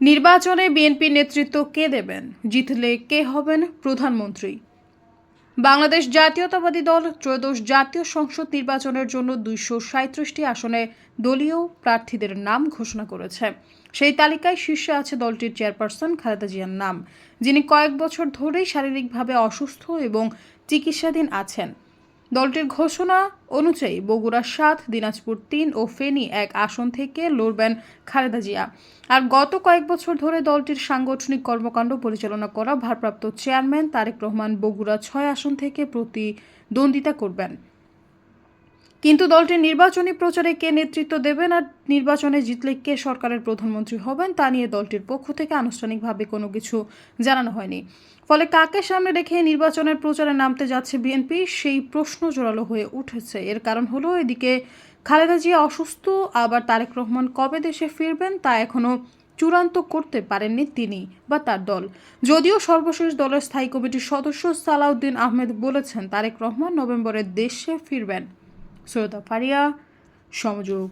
নির্বাচনে বিএনপি নেতৃত্ব কে দেবেন? জিতলে কে হবেন প্রধানমন্ত্রী? বাংলাদেশ জাতীয়তাবাদী দল ত্রয়োদশ জাতীয় সংসদ নির্বাচনের জন্য দুইশো সাঁত্রিশটি আসনে দলীয় প্রার্থীদের নাম ঘোষণা করেছে। সেই তালিকায় শীর্ষে আছে দলটির চেয়ারপারসন খালেদা জিয়ার নাম, যিনি কয়েক বছর ধরেই শারীরিকভাবে অসুস্থ এবং চিকিৎসাধীন আছেন। দলটির ঘোষণা অনুযায়ী বগুড়া সাত, দিনাজপুর তিন ও ফেনী এক আসন থেকে লড়বেন খালেদা জিয়া। আর গত কয়েক বছর ধরে দলটির সাংগঠনিক কর্মকাণ্ড পরিচালনা করা ভারপ্রাপ্ত চেয়ারম্যান তারেক রহমান বগুড়া ছয় আসন থেকে প্রতিদ্বন্দ্বিতা করবেন। কিন্তু দলটির নির্বাচনী প্রচারে কে নেতৃত্ব দেবেন আর নির্বাচনে জিতলে কে সরকারের প্রধানমন্ত্রী হবেন, তা নিয়ে দলটির পক্ষ থেকে আনুষ্ঠানিকভাবে কোনো কিছু জানানো হয়নি। ফলে কাকে সামনে রেখে নির্বাচনের প্রচারে নামতে যাচ্ছে বিএনপি, সেই প্রশ্ন জোরালো হয়ে উঠেছে। এর কারণ হলো এদিকে খালেদা জিয়া অসুস্থ, আবার তারেক রহমান কবে দেশে ফিরবেন তা এখনও চূড়ান্ত করতে পারেননি তিনি বা তার দল। যদিও সর্বশেষ দলের স্থায়ী কমিটির সদস্য সালাউদ্দিন আহমেদ বলেছেন, তারেক রহমান নভেম্বরে দেশে ফিরবেন। সৈয়দা পারিয়া সমযোগ